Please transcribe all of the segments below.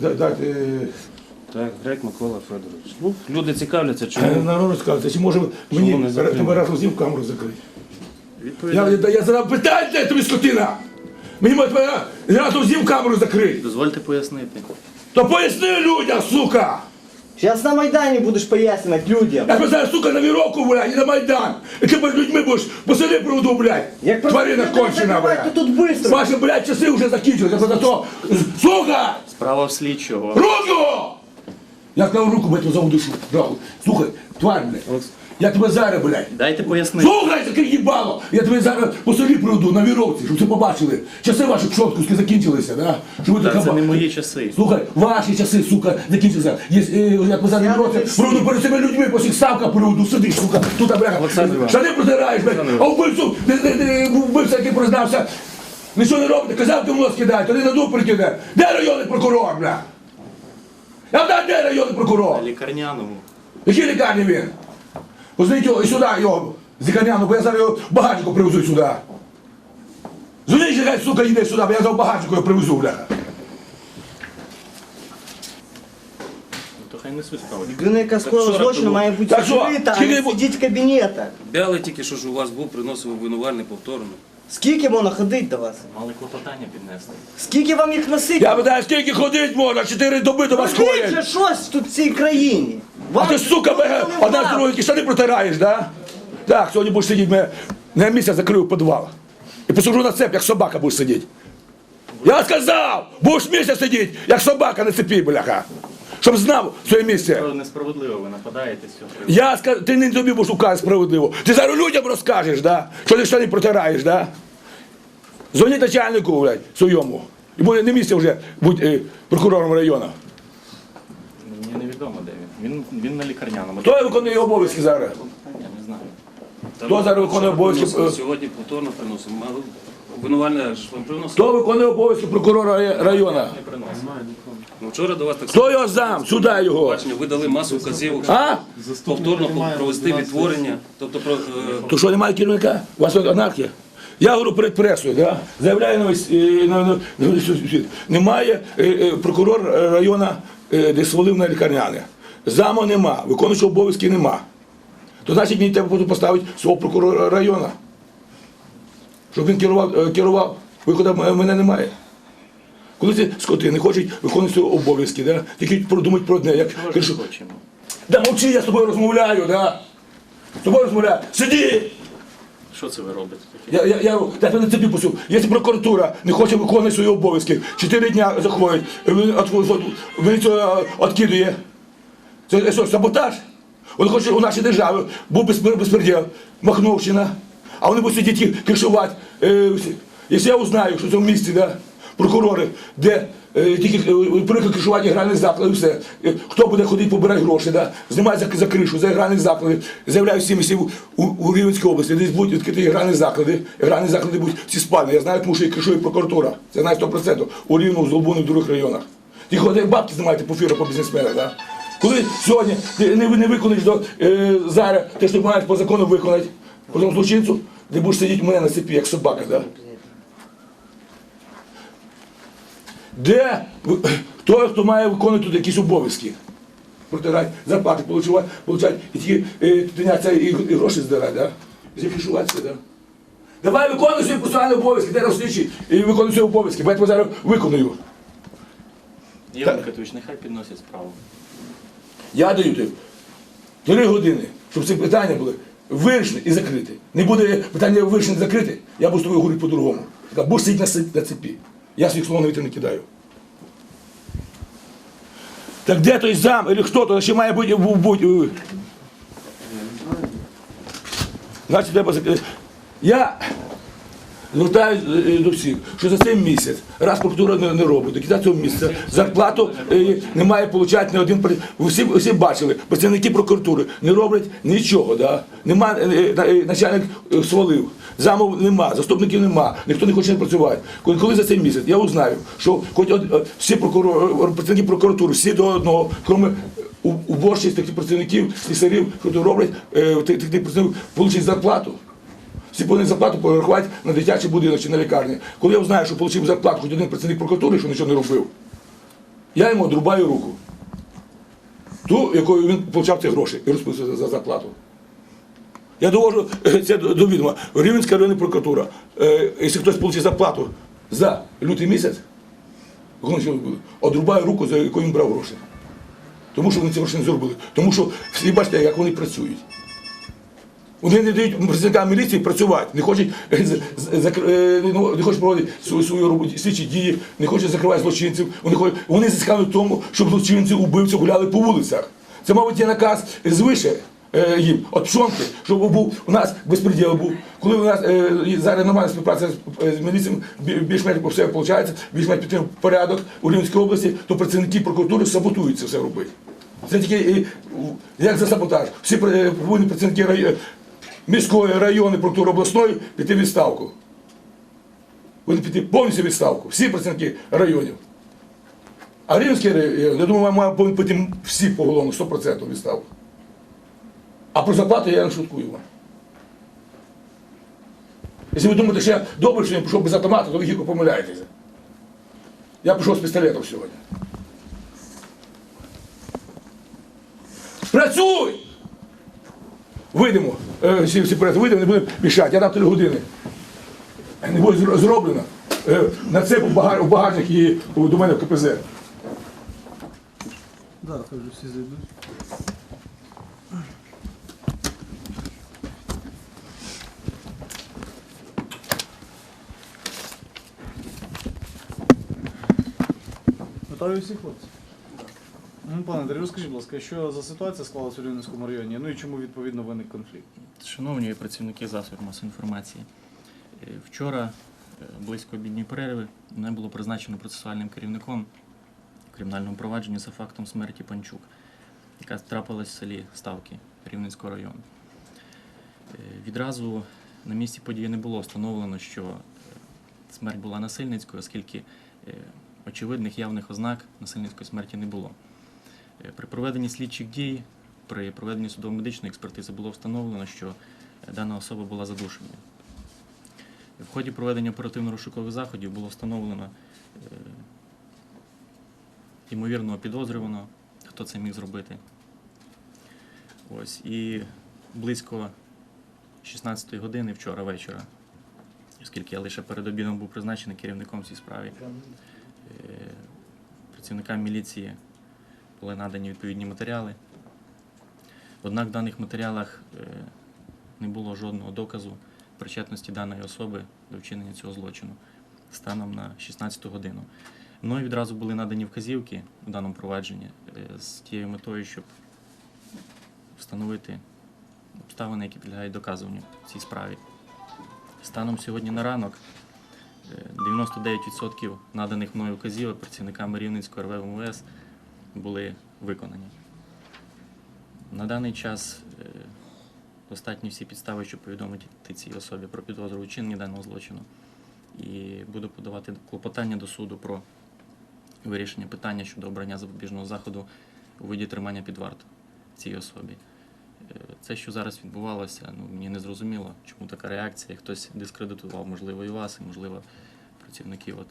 Да- дайте е, Так, Грек Микола Федорович. Ну, люди цікавляться, чому. народу сказати, чи може мені не закрили? тебе разом з ним камеру закрити? Я, я, я задав питання, де тобі скотина! Мені може тебе разом з ним камеру закрити. Дозвольте пояснити. То поясни людям, сука! Сейчас на Майдане будешь пояснювати людям. Я тебе зараз, сука, на віроку, блядь, і на Майдан. І ти перед людьми будеш по селі проводу, блядь. Як просто Тварина кончена, закривати, блядь. то тут быстро. Ваші, блядь, часи вже закінчилися. За то, сука! Справа в слідчого. Руку! Я сказав руку, блядь, за душу. Нахуй. Слухай, тварь, блядь. Я тебе зараз, блядь. Дайте пояснити. Слухай, таке їбало! Я тебе зараз по селі приведу на віровці, щоб ви побачили. Часи ваші пшоткуски закінчилися, да? Щоб ви Та така це не мої часи. Слухай, ваші часи, сука, закінчилися. Є, е, як ми зараз віровці, приведу перед цими людьми, по всіх ставках приведу, сидиш, сука, тут, бляха. Штани протираєш, блядь, а вбивцю, не- не- не- вбивця, який признався, нічого не робите, казав, мозг кидають, один на дуб прикине. Де районний прокурор, бля? Я знаю, де районний прокурор? На лікарняному. В якій лікарні він? Позвоніть його і сюди його з лікарняну, бо я зараз його багатько привезу сюди. Дзвоніть, же, хай, сука, йде сюди, бо я зараз багатько його привезу, бляха. Ну, То хай не суть. Людина, яка скоїла злочин, має бути Так що, закрита, а не сидіть в кабінетах. Бяли тільки що ж у вас був, приносив обвинувальний повторно. Скільки можна ходити до вас? Мали клопотання піднесли. Скільки вам їх носити? Я питаю, скільки ходить можна? Чотири доби до вас Робіть же ходять. щось тут в цій країні. А ти, сука, не одна з другої ті протираєш, да? Так, сьогодні будеш сидіти, мене на місяць закрив підвал. І посажу на цеп, як собака будеш сидіти. Я сказав, будеш місяць сидіти, як собака на цепі, бляха. Щоб знав своє місце. Несправедливо ви нападаєте приводу. Я скажу, ти не тобі будеш указ справедливо. Ти зараз людям розкажеш, да? що ти штани протираєш, да? Дзвоніть начальнику, блядь, своєму. І буде не місце вже бути е, прокурором району. Мені невідомо, де він. Він, він на лікарняному. Хто виконує обов'язки зараз? Я не знаю. Хто зараз виконує обов'язки? Сьогодні повторно приносив. Мали- Обвинувальне ж вам приносив. Хто виконує обов'язки прокурора ра- району? Не приносив. Ну, вчора до вас так Хто його зам? Сюди його. бачення, ви дали масу вказівок, А? повторно провести відтворення. Тобто про е, То що немає керівника? У вас анархія? Я говорю перед пресою, да? заявляю на весь, е, на, на, на весь світ. Немає е, е, прокурор району, е, де свалив на лікарняне. Заму нема, виконуючого обов'язки нема. То значить мені треба буде поставити свого прокурора району. Щоб він керував, е, керував. виходу мене немає. Коли ці скоти не хочуть виконувати свої обов'язки, да? тільки продумати про одне, як Чого ж хочемо? да мовчи, я з тобою розмовляю, да? з тобою розмовляю. Сиди! Що це ви робите таке? Я, я, я, я тебе тобі посу. Якщо прокуратура не хоче виконувати свої обов'язки, чотири дня заходить, він от- він це відкидує. Це що, саботаж? Вони хочуть у нашій державі був безпреділ, Махновщина, а вони будуть сидіти кришувати. Е, якщо я узнаю, що в цьому місці, да, прокурори, де е, тільки е, приклад кришування гральних закладів, все. Хто буде ходити, побирати гроші, да, знімати за, за кришу, за гральних закладів, заявляю всім, якщо у, у, Рівненській області, десь будуть відкриті гральні заклади, гральні заклади будуть всі спальні. Я знаю, тому що і кришує прокуратура. Це знаю 100%. У Рівному, в Золбуні, в других районах. Ті ходять бабки знімаєте по фіру, по бізнесменах, да? Коли сьогодні ти не, не виконаєш до, е, зараз те, що ти маєш по закону виконати, по тому злочинцю, ти будеш сидіти у мене на цепі, як собака, да? Де ви- хто, має виконувати якісь обов'язки? Протирати, зарплати получати, получати і тільки е, тиняться і, і гроші здирати, да? Зафішуватися, да? Давай виконуй свої процесуальні обов'язки, де розслідчі, і виконуй свої обов'язки, бо я тебе зараз виконую. Ігор Микитович, нехай підносять справу. Я даю тобі три години, щоб ці питання були вирішені і закриті. Не буде питання вирішені і закриті, я буду з тобою говорити по-другому. Будеш сидіти на, цепі. Я своїх слов на вітер не кидаю. Так де той зам, або хто то ще має бути, бу- бути. е. Значить, треба закрити. Я звертаюся е, до всіх, що за цей місяць, раз прокуратура не, не робить, до кінця цього місяця зарплату е, не получати ні один ви всі бачили, працівники прокуратури не роблять нічого. Да? Нема, е, е, на- е, начальник е, свалив, замов нема, заступників нема, ніхто не хоче працювати. Коли, коли за цей місяць я узнаю, що хоч е, всі прокурори, працівники прокуратури, всі до одного, крім у- уборщиць таких працівників, слісарів, що роблять, е, тих- тих працівників, получать зарплату. Всі повинні зарплату порахувати на дитячий будинок чи на лікарні. Коли я знаю, що отримав зарплату хоч один працівник прокуратури, що нічого не робив, Я йому одрубаю руку. Ту, якою він получав ці гроші і розписувався за зарплату. Я довожу е, це до до відома. Рівненська районна прокуратура. Е, якщо хтось отримав зарплату за лютий місяць, одрубає руку, за якою він брав гроші. Тому що вони ці гроші не зробили. Тому що всі бачите, як вони працюють. Вони не дають працівникам міліції працювати, не хочуть, е, е, ну, не хочуть проводити свою, свою роботу, слідчі дії, не хочуть закривати злочинців. Вони, хочуть, вони зацікавлені в тому, щоб злочинці, убивці гуляли по вулицях. Це, мабуть, є наказ звише е, їм, от пшонки, щоб був у нас безпреділ був. Коли у нас зараз нормальна співпраця з, міліцією, більш-менш все виходить, більш-менш підтримує порядок у Рівненській області, то працівники прокуратури саботують це все робити. Це тільки як за саботаж. Всі повинні працівники рай- міської, районної прокуратури обласної піти в відставку. Вони піти повністю відставку. Всі працівники районів. А Рівненський район, я думаю, має повинні піти всі поголовно, 100% відставку. А про зарплату я не шуткую вам. Якщо ви думаєте, що я добре, що я пішов без автомата, то ви гірко помиляєтеся. Я пішов з пістолетом сьогодні. Працюй! Вийдемо, е, всі, всі поряд, вийдемо, не будемо мішати. Я дам три години. Не буде зроблено. Е, На це багаж- багажник і до мене в КПЗ. Да, вже всі зайдуть. Готові всі хлопці? Ну, пане Андрій, розкажіть, будь ласка, що за ситуація склалася у Рівненському районі? Ну і чому відповідно виник конфлікт? Шановні працівники засобів масової інформації, е, вчора, е, близько обідньої перерви, мене було призначено процесуальним керівником в кримінальному провадженні за фактом смерті Панчук, яка трапилась в селі Ставки Рівненського району. Е, Відразу на місці події не було встановлено, що смерть була насильницькою, оскільки очевидних явних ознак насильницької смерті не було. Е, При проведенні слідчих дій, при проведенні судово-медичної експертизи було встановлено, що е, дана особа була задушеною. В ході проведення оперативно-розшукових заходів було встановлено е, ймовірного підозрюваного, хто це міг зробити. Ось, і близько 16-ї години вчора вечора, оскільки я лише перед обідом був призначений керівником цій справі, працівникам міліції були надані відповідні матеріали. Однак в даних матеріалах е, не було жодного доказу причетності даної особи до вчинення цього злочину станом на 16 годину. Мною відразу були надані вказівки в даному провадженні е, з тією метою, щоб встановити обставини, які підлягають доказуванню в цій справі. Станом сьогодні на ранок е, 99% наданих мною вказівок працівниками Рівненського РВ МВС були виконані. На даний час е, достатні всі підстави, щоб повідомити цій особі про підозру у вчиненні даного злочину. І буду подавати клопотання до суду про вирішення питання щодо обрання запобіжного заходу у виді тримання під варту цій особі. Е, Це, що зараз відбувалося, ну, мені не зрозуміло, чому така реакція. Хтось дискредитував, можливо, і вас, і, можливо, працівників от,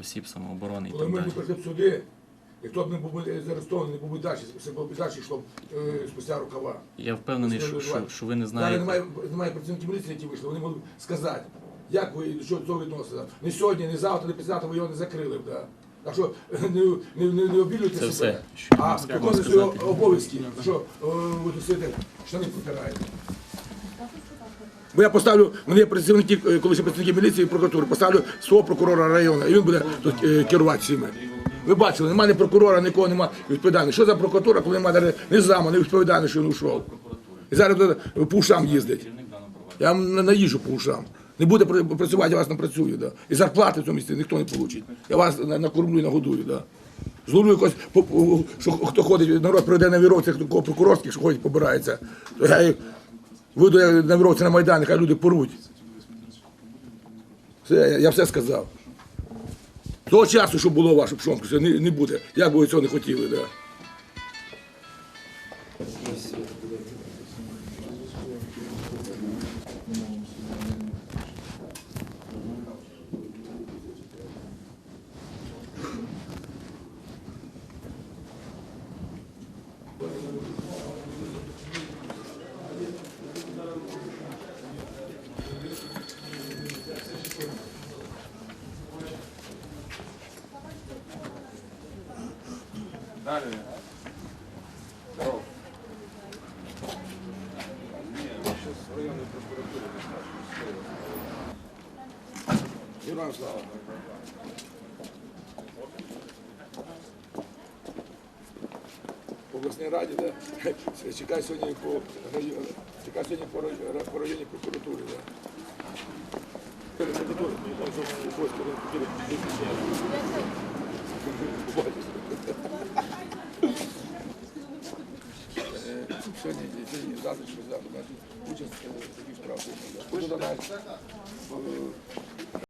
осіб самооборони і Коли так ми далі. не суди, і хто б не був би заарештований, не був далі, все було б далі йшло е, спустя рукава. Я впевнений, що, що, що ви не Зараз знаєте. немає, немає працівників міліції, які вийшли, вони можуть сказати, як ви до чого до цього відносите. Не сьогодні, не завтра, не післязавтра ви його не закрили б. Да. Так що не, не, не, не обілюйте Це себе. все, що я а можу виконуйте сказати. свої обов'язки, що е, ви тут сидите, штани протираєте. Бо я поставлю, мене є працівники, е, колишні працівники міліції і прокуратури, поставлю свого прокурора району, і він буде тут е, керувати всіми. Ви бачили, немає ні прокурора, нікого немає відповідальності. Що за прокуратура, коли немає навіть не зама, не відповідальності, що він ушов. І зараз по ушам їздить. Я вам на- наїжджу по ушам. Не буде працювати, я вас не працюю. Да. І зарплати в цьому місці ніхто не получить. Я вас на- накормлю і нагодую. Да. Зловлю якось, що хто ходить, народ прийде на віровці, хто кого прокурорських, що ходить, побирається. То я вийду на віровці на Майдан, нехай люди поруть. Все, я, я все сказав. Того часу, що було ваше пшонку, це не, не буде. Як би ви цього не хотіли, да. Правильно? Здорово. Героям слава. В обласній раді, да? Чекай сьогодні по району, чекай сьогодні по районі, по районі прокуратури, да. Перед Сьогодні, завтра, чи завтра, у участь в таких справ.